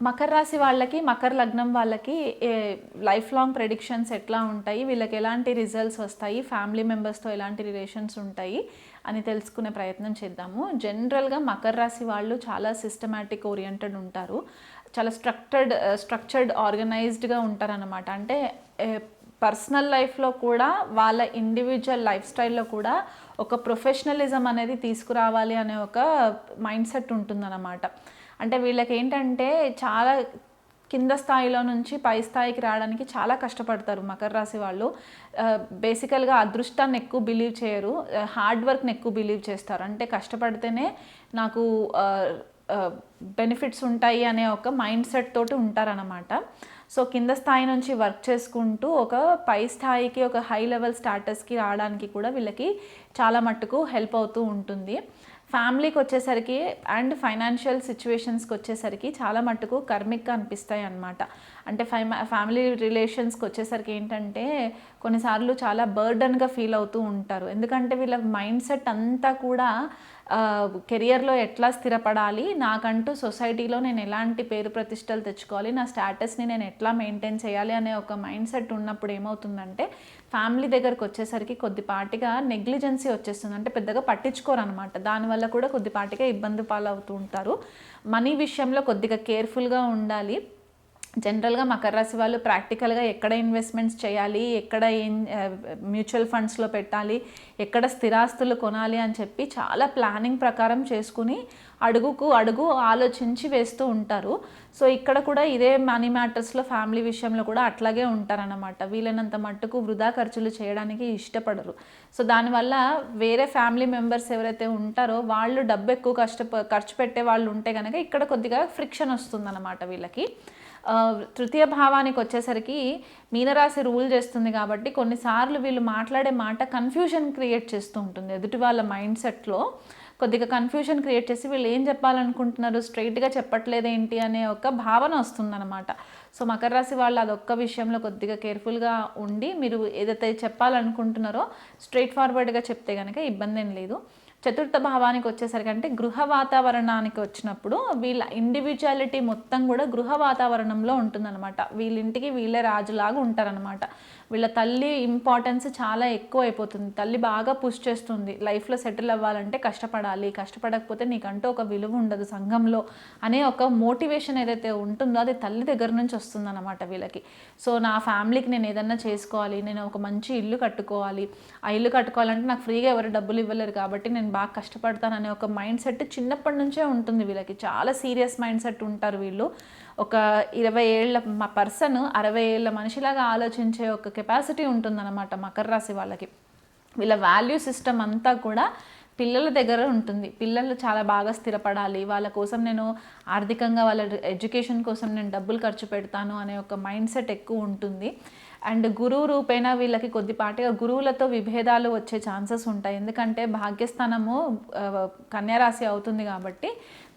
మకర రాశి వాళ్ళకి మకర లగ్నం వాళ్ళకి లైఫ్ లాంగ్ ప్రెడిక్షన్స్ ఎట్లా ఉంటాయి? వీళ్ళకి ఎలాంటి రిజల్ట్స్ వస్తాయి? ఫ్యామిలీ మెంబర్స్తో ఎలాంటి రిలేషన్స్ ఉంటాయి? అని తెలుసుకునే ప్రయత్నం చేద్దాము. జనరల్గా మకర రాశి వాళ్ళు చాలా సిస్టమాటిక్ ఓరియంటెడ్ ఉంటారు. చాలా స్ట్రక్చర్డ్ స్ట్రక్చర్డ్ ఆర్గనైజ్డ్గా ఉంటారనమాట అంటే పర్సనల్ లైఫ్లో కూడా వాళ్ళ ఇండివిజువల్ లైఫ్ స్టైల్లో కూడా ఒక ప్రొఫెషనలిజం అనేది తీసుకురావాలి అనే ఒక మైండ్ సెట్ ఉంటుందన్నమాట. అంటే వీళ్ళకి ఏంటంటే చాలా కింద స్థాయిలో నుంచి పై స్థాయికి రావడానికి చాలా కష్టపడతారు మకర రాశి వాళ్ళు. బేసికల్గా అదృష్టాన్ని ఎక్కువ బిలీవ్ చేయరు. హార్డ్ వర్క్ని ఎక్కువ బిలీవ్ చేస్తారు. అంటే కష్టపడితేనే నాకు బెనిఫిట్స్ ఉంటాయి అనే ఒక మైండ్ సెట్ తోటి ఉంటారనమాట సో కింద స్థాయి నుంచి వర్క్ చేసుకుంటూ ఒక పై స్థాయికి ఒక హై లెవెల్ స్టాటస్కి రావడానికి కూడా వీళ్ళకి చాలా మట్టుకు హెల్ప్ అవుతూ ఉంటుంది. ఫ్యామిలీకి వచ్చేసరికి అండ్ ఫైనాన్షియల్ సిచ్యువేషన్స్కి వచ్చేసరికి చాలా మట్టుకు కర్మిక్గా అనిపిస్తాయి అన్నమాట. అంటే ఫై ఫ్యామిలీ రిలేషన్స్కి వచ్చేసరికి ఏంటంటే కొన్నిసార్లు చాలా బర్డన్గా ఫీల్ అవుతూ ఉంటారు. ఎందుకంటే వీళ్ళ మైండ్ సెట్ అంతా కూడా కెరియర్లో ఎట్లా స్థిరపడాలి నాకంటూ సొసైటీలో నేను ఎలాంటి పేరు ప్రతిష్టలు తెచ్చుకోవాలి నా స్టేటస్ని నేను ఎట్లా మెయింటైన్ చేయాలి అనే ఒక మైండ్ సెట్ ఉన్నప్పుడు ఏమవుతుందంటే ఫ్యామిలీ దగ్గరకు వచ్చేసరికి కొద్దిపాటిగా నెగ్లిజెన్సీ వచ్చేస్తుంది. అంటే పెద్దగా పట్టించుకోరు అనమాట దానివల్ల కూడా కొద్దిపాటిగా ఇబ్బంది పాలవుతూ ఉంటారు. మనీ విషయంలో కొద్దిగా కేర్ఫుల్గా ఉండాలి. జనరల్గా మకర రాశి వాళ్ళు ప్రాక్టికల్గా ఎక్కడ ఇన్వెస్ట్మెంట్స్ చేయాలి ఎక్కడ ఏం మ్యూచువల్ ఫండ్స్లో పెట్టాలి ఎక్కడ స్థిరాస్తులు కొనాలి అని చెప్పి చాలా ప్లానింగ్ ప్రకారం చేసుకుని అడుగుకు అడుగు ఆలోచించి వేస్తూ ఉంటారు. సో ఇక్కడ కూడా ఇదే మనీ మ్యాటర్స్లో ఫ్యామిలీ విషయంలో కూడా అట్లాగే ఉంటారనమాట వీలైనంత మట్టుకు వృధా ఖర్చులు చేయడానికి ఇష్టపడరు. సో దానివల్ల వేరే ఫ్యామిలీ మెంబర్స్ ఎవరైతే ఉంటారో వాళ్ళు డబ్బు ఎక్కువ కష్ట ఖర్చు పెట్టే వాళ్ళు ఉంటే కనుక ఇక్కడ కొద్దిగా ఫ్రిక్షన్ వస్తుందన్నమాట వీళ్ళకి. తృతీయ భావానికి వచ్చేసరికి మీనరాశి రూల్ చేస్తుంది కాబట్టి కొన్నిసార్లు వీళ్ళు మాట్లాడే మాట కన్ఫ్యూజన్ క్రియేట్ చేస్తూ ఉంటుంది. ఎదుటి వాళ్ళ మైండ్ సెట్లో కొద్దిగా కన్ఫ్యూజన్ క్రియేట్ చేసి వీళ్ళు ఏం చెప్పాలనుకుంటున్నారు? స్ట్రైట్గా చెప్పట్లేదు ఏంటి అనే ఒక భావన వస్తుందన్నమాట. సో మకర రాశి వాళ్ళు అదొక్క విషయంలో కొద్దిగా కేర్ఫుల్గా ఉండి మీరు ఏదైతే చెప్పాలనుకుంటున్నారో స్ట్రైట్ ఫార్వర్డ్గా చెప్తే కనుక ఇబ్బంది ఏం లేదు. చతుర్థ భావానికి వచ్చేసరికి అంటే గృహ వాతావరణానికి వచ్చినప్పుడు వీళ్ళ ఇండివిజువాలిటీ మొత్తం కూడా గృహ వాతావరణంలో ఉంటుందన్నమాట. వీళ్ళింటికి వీళ్ళే రాజులాగా ఉంటారనమాట వీళ్ళ తల్లి ఇంపార్టెన్స్ చాలా ఎక్కువ అయిపోతుంది తల్లి బాగా పుష్ చేస్తుంది. లైఫ్లో సెటిల్ అవ్వాలంటే కష్టపడాలి. కష్టపడకపోతే నీకంటూ ఒక విలువ ఉండదు సంఘంలో అనే ఒక మోటివేషన్ ఏదైతే ఉంటుందో అది తల్లి దగ్గర నుంచి వస్తుందన్నమాట వీళ్ళకి. సో నా ఫ్యామిలీకి నేను ఏదన్నా చేసుకోవాలి. నేను ఒక మంచి ఇల్లు కట్టుకోవాలి. ఆ ఇల్లు కట్టుకోవాలంటే నాకు ఫ్రీగా ఎవరు డబ్బులు ఇవ్వలేరు కాబట్టి నేను బాగా కష్టపడతాను అనే ఒక మైండ్ సెట్ చిన్నప్పటి నుంచే ఉంటుంది వీళ్ళకి. చాలా సీరియస్ మైండ్ సెట్ ఉంటారు వీళ్ళు. ఒక ఇరవై ఏళ్ళ మా పర్సన్ అరవై ఏళ్ళ మనిషిలాగా ఆలోచించే ఒక కెపాసిటీ ఉంటుందన్నమాట మకర రాశి వాళ్ళకి. వీళ్ళ వాల్యూ సిస్టమ్ అంతా కూడా పిల్లల దగ్గర ఉంటుంది. పిల్లలు చాలా బాగా స్థిరపడాలి. వాళ్ళ కోసం నేను ఆర్థికంగా వాళ్ళ ఎడ్యుకేషన్ కోసం నేను డబ్బులు ఖర్చు పెడతాను అనే ఒక మైండ్ సెట్ ఎక్కువ ఉంటుంది. అండ్ గురువు రూపేణ వీళ్ళకి కొద్దిపాటిగా గురువులతో విభేదాలు వచ్చే ఛాన్సెస్ ఉంటాయి. ఎందుకంటే భాగ్యస్థానము కన్యారాశి అవుతుంది కాబట్టి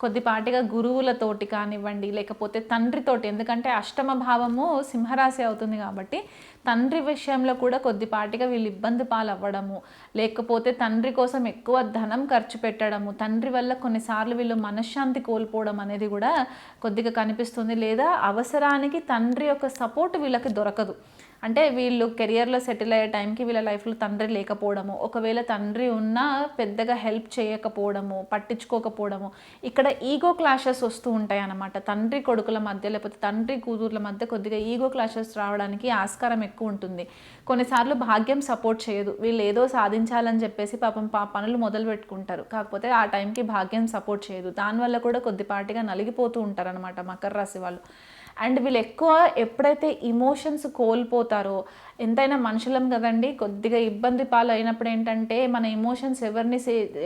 కొద్దిపాటిగా గురువులతోటి కానివ్వండి లేకపోతే తండ్రితోటి ఎందుకంటే అష్టమ భావము సింహరాశి అవుతుంది కాబట్టి తండ్రి విషయంలో కూడా కొద్దిపాటిగా వీళ్ళు ఇబ్బంది పాలవ్వడము లేకపోతే తండ్రి కోసం ఎక్కువ ధనం ఖర్చు పెట్టడము తండ్రి వల్ల కొన్నిసార్లు వీళ్ళు మనశ్శాంతి కోల్పోవడం అనేది కూడా కొద్దిగా కనిపిస్తుంది. లేదా అవసరానికి తండ్రి యొక్క సపోర్ట్ వీళ్ళకి దొరకదు. అంటే వీళ్ళు కెరియర్లో సెటిల్ అయ్యే టైంకి వీళ్ళ లైఫ్లో తండ్రి లేకపోవడము ఒకవేళ తండ్రి ఉన్నా పెద్దగా హెల్ప్ చేయకపోవడము పట్టించుకోకపోవడము ఇక్కడ ఈగో క్లాషెస్ వస్తూ ఉంటాయి అన్నమాట. తండ్రి కొడుకుల మధ్య లేకపోతే తండ్రి కూతుర్ల మధ్య కొద్దిగా ఈగో క్లాషెస్ రావడానికి ఆస్కారం ఎక్కువ ఉంటుంది. కొన్నిసార్లు భాగ్యం సపోర్ట్ చేయదు. వీళ్ళు ఏదో సాధించాలని చెప్పేసి పాపం పా పనులు మొదలు పెట్టుకుంటారు. కాకపోతే ఆ టైంకి భాగ్యం సపోర్ట్ చేయదు. దానివల్ల కూడా కొద్దిపాటిగా నలిగిపోతూ ఉంటారు అనమాట మకర రాశి వాళ్ళు. అండ్ వీళ్ళు ఎక్కువ ఎప్పుడైతే ఇమోషన్స్ కోల్పోతారో ఎంతైనా మనుషులం కదండి. కొద్దిగా ఇబ్బంది పాలు అయినప్పుడు ఏంటంటే మన ఇమోషన్స్ ఎవరిని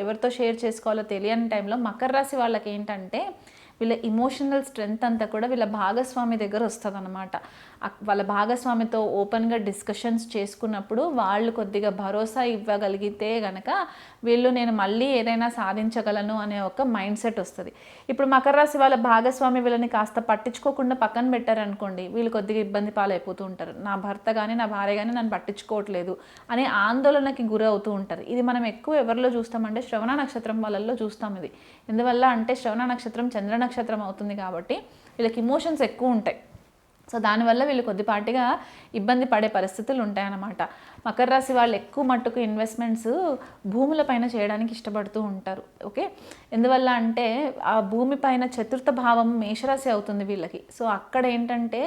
ఎవరితో షేర్ చేసుకోవాలో తెలియని టైంలో మకర రాశి వాళ్ళకి ఏంటంటే వీళ్ళ ఇమోషనల్ స్ట్రెంగ్త్ అంతా కూడా వీళ్ళ భాగస్వామి దగ్గర వస్తుంది అనమాట వాళ్ళ భాగస్వామితో ఓపెన్గా డిస్కషన్స్ చేసుకున్నప్పుడు వాళ్ళు కొద్దిగా భరోసా ఇవ్వగలిగితే గనక వీళ్ళు నేను మళ్ళీ ఏదైనా సాధించగలను అనే ఒక మైండ్ సెట్ వస్తుంది. ఇప్పుడు మకర రాశి వాళ్ళ భాగస్వామి వీళ్ళని కాస్త పట్టించుకోకుండా పక్కన పెట్టారనుకోండి వీళ్ళు కొద్దిగా ఇబ్బంది పాలైపోతూ ఉంటారు. నా భర్త కానీ నా భార్య కానీ నన్ను పట్టించుకోవట్లేదు అనే ఆందోళనకి గురి అవుతూ ఉంటారు. ఇది మనం ఎక్కువ ఎవరిలో చూస్తామంటే శ్రవణ నక్షత్రం వాళ్ళల్లో చూస్తాం ఇది. ఎందువల్ల అంటే శ్రవణ నక్షత్రం చంద్ర నక్షత్రం అవుతుంది కాబట్టి వీళ్ళకి ఇమోషన్స్ ఎక్కువ ఉంటాయి. సో దానివల్ల వీళ్ళు కొద్దిపాటిగా ఇబ్బంది పడే పరిస్థితులు ఉంటాయన్నమాట. మకర రాశి వాళ్ళు ఎక్కువ మట్టుకు ఇన్వెస్ట్మెంట్స్ భూములపైన చేయడానికి ఇష్టపడుతూ ఉంటారు. ఓకే? ఎందువల్ల అంటే ఆ భూమి పైన చతుర్థ భావం మేషరాశి అవుతుంది వీళ్ళకి. సో అక్కడ ఏంటంటే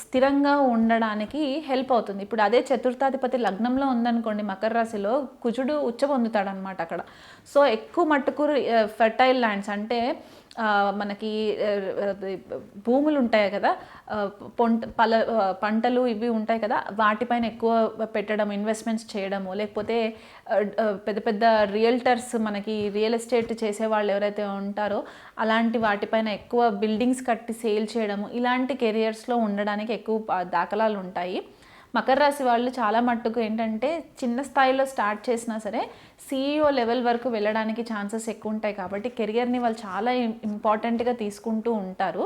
స్థిరంగా ఉండడానికి హెల్ప్ అవుతుంది. ఇప్పుడు అదే చతుర్థాధిపతి లగ్నంలో ఉందనుకోండి మకర రాశిలో కుజుడు ఉచ్చ పొందుతాడనమాట అక్కడ. సో ఎక్కువ మట్టుకు ఫెర్టైల్ ల్యాండ్స్ అంటే మనకి భూములు ఉంటాయి కదా పొంట పల పంటలు ఇవి ఉంటాయి కదా వాటిపైన ఎక్కువ పెట్టడం ఇన్వెస్ట్మెంట్స్ చేయడము లేకపోతే పెద్ద పెద్ద రియల్టర్స్ మనకి రియల్ ఎస్టేట్ చేసే వాళ్ళు ఎవరైతే ఉంటారో అలాంటి వాటిపైన ఎక్కువ బిల్డింగ్స్ కట్టి సేల్ చేయడము ఇలాంటి కెరియర్స్లో ఉండడానికి ఎక్కువ దాఖలాలు ఉంటాయి మకర రాశి వాళ్ళు చాలా మట్టుకు ఏంటంటే చిన్న స్థాయిలో స్టార్ట్ చేసినా సరే సీఈఓ లెవెల్ వరకు వెళ్ళడానికి ఛాన్సెస్ ఎక్కువ ఉంటాయి కాబట్టి కెరియర్ని వాళ్ళు చాలా ఇంపార్టెంట్గా తీసుకుంటూ ఉంటారు.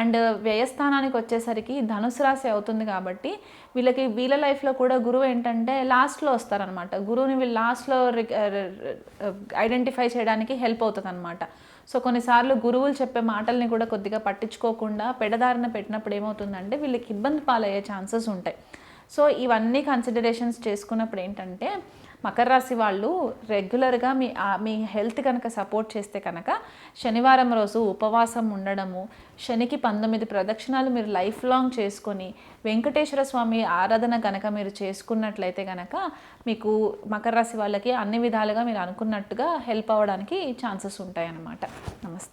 అండ్ వ్యయస్థానానికి వచ్చేసరికి ధనుసు రాశి అవుతుంది కాబట్టి వీళ్ళకి వీళ్ళ లైఫ్లో కూడా గురువు ఏంటంటే లాస్ట్లో వస్తారనమాట. గురువుని వీళ్ళు లాస్ట్లో ఐడెంటిఫై చేయడానికి హెల్ప్ అవుతుంది అనమాట సో కొన్నిసార్లు గురువులు చెప్పే మాటల్ని కూడా కొద్దిగా పట్టించుకోకుండా పెడదారిన పెట్టినప్పుడు ఏమవుతుందంటే వీళ్ళకి ఇబ్బంది పాలయ్యే ఛాన్సెస్ ఉంటాయి. సో ఇవన్నీ కన్సిడరేషన్స్ చేసుకున్నప్పుడు ఏంటంటే మకర రాశి వాళ్ళు రెగ్యులర్గా మీ మీ హెల్త్ కనుక సపోర్ట్ చేస్తే కనుక శనివారం రోజు ఉపవాసం ఉండడము శనికి పంతొమ్మిది ప్రదక్షిణాలు మీరు లైఫ్ లాంగ్ చేసుకొని వెంకటేశ్వర స్వామి ఆరాధన కనుక మీరు చేసుకున్నట్లయితే కనుక మీకు మకర రాశి వాళ్ళకి అన్ని విధాలుగా మీరు అనుకున్నట్టుగా హెల్ప్ అవ్వడానికి ఛాన్సెస్ ఉంటాయి అన్నమాట నమస్తే.